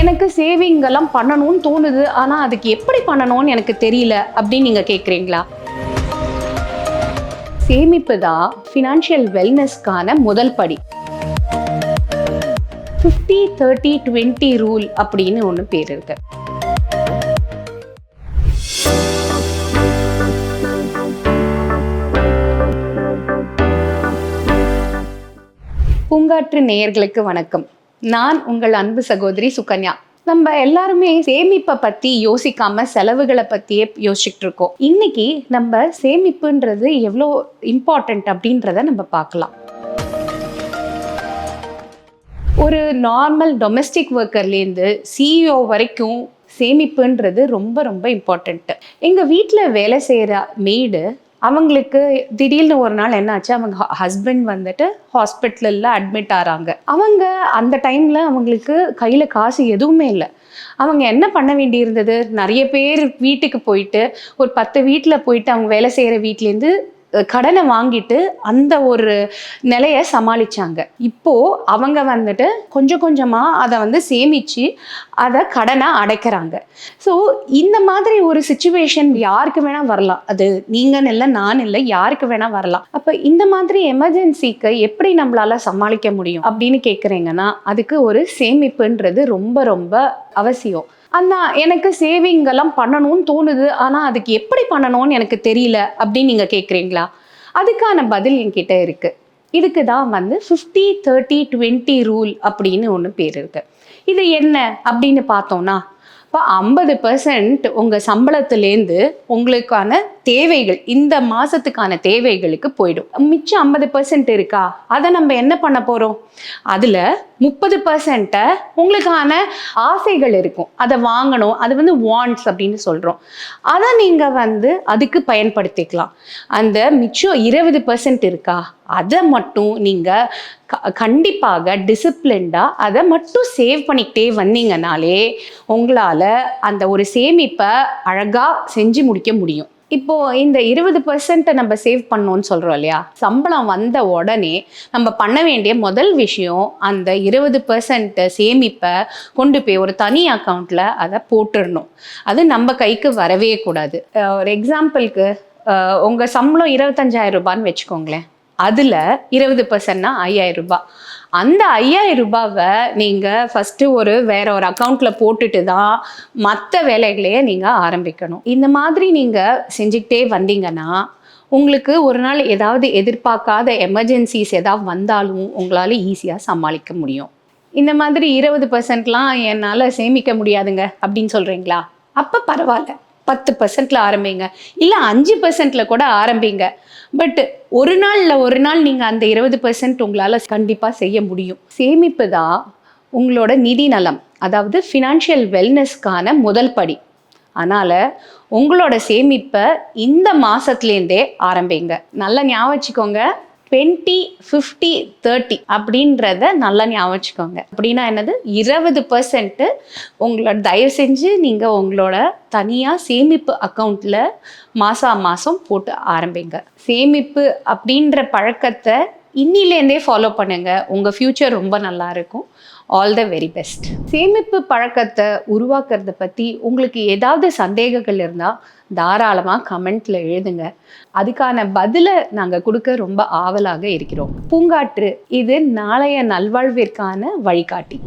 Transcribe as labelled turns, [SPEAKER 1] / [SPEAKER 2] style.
[SPEAKER 1] எனக்கு சேவிங் எல்லாம் பண்ணணும்னு தோணுது. ஆனால் அதுக்கு எப்படி பண்ணணும்னு எனக்கு தெரியல அப்படின்னு நீங்கள் கேட்குறீங்களா சேமிப்பு தான் ஃபினான்ஷியல் வெல்னஸ்க்கான முதல் படி. ஃபிஃப்டி தேர்ட்டி டுவெண்ட்டி ரூல் அப்படின்னு ஒன்று பேர் இருக்கு. பூங்காற்று நேயர்களுக்கு வணக்கம். நான் உங்கள் அன்பு சகோதரி சுகன்யா. நம்ம எல்லாருமே சேமிப்பை பத்தி யோசிக்காம செலவுகளை பத்தியே யோசிச்சுட்டு இருக்கோம். இன்னைக்கு நம்ம சேமிப்புன்றது எவ்வளோ இம்பார்ட்டன்ட் அப்படின்றத நம்ம பார்க்கலாம். ஒரு நார்மல் டொமஸ்டிக் ஒர்க்கர்லேருந்து சிஇஓ வரைக்கும் சேமிப்புன்றது ரொம்ப ரொம்ப இம்பார்ட்டண்ட்டு எங்கள் வீட்டில் வேலை செய்கிற மெய்டு அவங்களுக்கு திடீர்னு ஒரு நாள் என்னாச்சு? அவங்க ஹஸ்பண்ட் வந்துட்டு ஹாஸ்பிட்டலில் அட்மிட் ஆகிறாங்க அவங்க அந்த டைமில் அவங்களுக்கு கையில் காசு எதுவுமே இல்லை. அவங்க என்ன பண்ண வேண்டியிருந்தது? நிறைய பேர் வீட்டுக்கு போயிட்டு ஒரு பத்து வீட்டில் போயிட்டு அவங்க வேலை செய்கிற வீட்லேருந்து கடனை வாங்கிட்டு அந்த ஒரு நிலையை சமாளித்தாங்க இப்போது அவங்க வந்துட்டு கொஞ்சம் கொஞ்சமாக அதை வந்து சேமிச்சு அதை கடனை அடைக்கிறாங்க. ஸோ இந்த மாதிரி ஒரு சுச்சுவேஷன் யாருக்கு வேணால் வரலாம். அது நீங்கள் இல்லை நான் இல்லை யாருக்கு வேணால் வரலாம். அப்போ இந்த மாதிரி எமர்ஜென்சிக்கு எப்படி நம்மளால் சமாளிக்க முடியும் அப்படின்னு கேட்குறீங்கன்னா அதுக்கு ஒரு சேமிப்புன்றது ரொம்ப ரொம்ப அவசியம். அண்ணா எனக்கு சேவிங் எல்லாம் பண்ணணும்னு தோணுது. ஆனால் அதுக்கு எப்படி பண்ணணும்னு எனக்கு தெரியல அப்படின்னு நீங்கள் கேட்குறீங்களா அதுக்கான பதில் என்கிட்ட இருக்கு. இதுக்கு தான் வந்து ஃபிஃப்டி தேர்ட்டி டுவெண்ட்டி ரூல் அப்படின்னு ஒன்று பேர் இருக்கு. இது என்ன அப்படின்னு பார்த்தோம்னா இப்போ ஐம்பது பர்சன்ட் உங்கள் சம்பளத்துலேருந்து உங்களுக்கான தேவைகள் இந்த மாதத்துக்கான தேவைகளுக்கு போயிடும். மிச்சம் ஐம்பது பர்சன்ட் இருக்கா? அதை நம்ம என்ன பண்ண போகிறோம் அதில் முப்பது பர்சன்ட்டை உங்களுக்கான ஆசைகள் இருக்கும். அதை வாங்கணும். அது வந்து வாண்ட்ஸ் அப்படின்னு சொல்கிறோம் அதை நீங்கள் வந்து அதுக்கு பயன்படுத்திக்கலாம். அந்த மிச்சம் இருபது பர்சன்ட் இருக்கா? அதை மட்டும் நீங்கள் க கண்டிப்பாக டிசிப்ளின்டாக அதை மட்டும் சேவ் பண்ணிக்கிட்டே வந்தீங்கனாலே உங்களால் அந்த ஒரு சேமிப்பை அழகாக செஞ்சு முடிக்க முடியும். இப்போ இந்த இருபது பர்சன்ட்டை நம்ம சேவ் பண்ணோம்னு சொல்கிறோம் இல்லையா? சம்பளம் வந்த உடனே நம்ம பண்ண வேண்டிய முதல் விஷயம் அந்த இருபது பர்சன்ட் சேமிப்பை கொண்டு போய் ஒரு தனி அக்கௌண்ட்டில் அதை போட்டுடணும் அது நம்ம கைக்கு வரவே கூடாது. ஒரு எக்ஸாம்பிளுக்கு உங்கள் சம்பளம் இருபத்தஞ்சாயிரம் ரூபான்னு வச்சுக்கோங்களேன். அதில் இருபது பர்சன்ட்னா ஐயாயிரம் ரூபாய். அந்த ஐயாயிரம் ரூபாவை நீங்கள் ஃபஸ்ட்டு ஒரு வேற ஒரு அக்கௌண்ட்டில் போட்டுட்டு தான் மற்ற வேலைகளையே நீங்கள் ஆரம்பிக்கணும். இந்த மாதிரி நீங்கள் செஞ்சுக்கிட்டே வந்தீங்கன்னா உங்களுக்கு ஒரு நாள் ஏதாவது எதிர்பார்க்காத எமர்ஜென்சிஸ் ஏதாவது வந்தாலும் உங்களால் ஈஸியாக சமாளிக்க முடியும். இந்த மாதிரி இருபது பர்சன்ட்லாம் என்னால் சேமிக்க முடியாதுங்க அப்படின்னு சொல்கிறீங்களா அப்போ பரவாயில்ல. பத்து பர்சன்ட்ல ஆரம்பிங்க. இல்லை அஞ்சு பர்சன்ட்ல கூட ஆரம்பிங்க. பட் ஒரு நாள்ல ஒரு நாள் நீங்கள் அந்த இருபது பர்சன்ட் உங்களால் கண்டிப்பாக செய்ய முடியும். சேமிப்பு தான் உங்களோட நிதி நலம் அதாவது ஃபினான்ஷியல் வெல்னஸ்க்கான முதல் படி. அதனால் உங்களோட சேமிப்பை இந்த மாதத்துலேருந்தே ஆரம்பிங்க. நல்லா ஞாபகம் வச்சுக்கோங்க. டுவெண்ட்டி ஃபிஃப்டி தேர்ட்டி அப்படின்றத நல்லா ஞாபகம் வச்சுக்கோங்க. அப்படின்னா என்னது? இருபது பர்சன்ட்டு உங்களோட தயவு செஞ்சு நீங்கள் உங்களோட தனியாக சேமிப்பு அக்கௌண்ட்டில் மாதம் மாதம் போட்டு ஆரம்பிங்க. சேமிப்பு அப்படின்ற பழக்கத்தை இன்னிலேருந்தே ஃபாலோ பண்ணுங்கள் உங்கள் ஃப்யூச்சர் ரொம்ப நல்லா இருக்கும். ஆல் த வெரி பெஸ்ட் சேமிப்பு பழக்கத்தை உருவாக்குறத பற்றி உங்களுக்கு ஏதாவது சந்தேகங்கள் இருந்தால் தாராளமாக கமெண்ட்ல எழுதுங்க. அதுக்கான பதிலை நாங்கள் கொடுக்க ரொம்ப ஆவலாக இருக்கிறோம். பூங்காற்று இது நாளைய நல்வாழ்விற்கான வழிகாட்டி.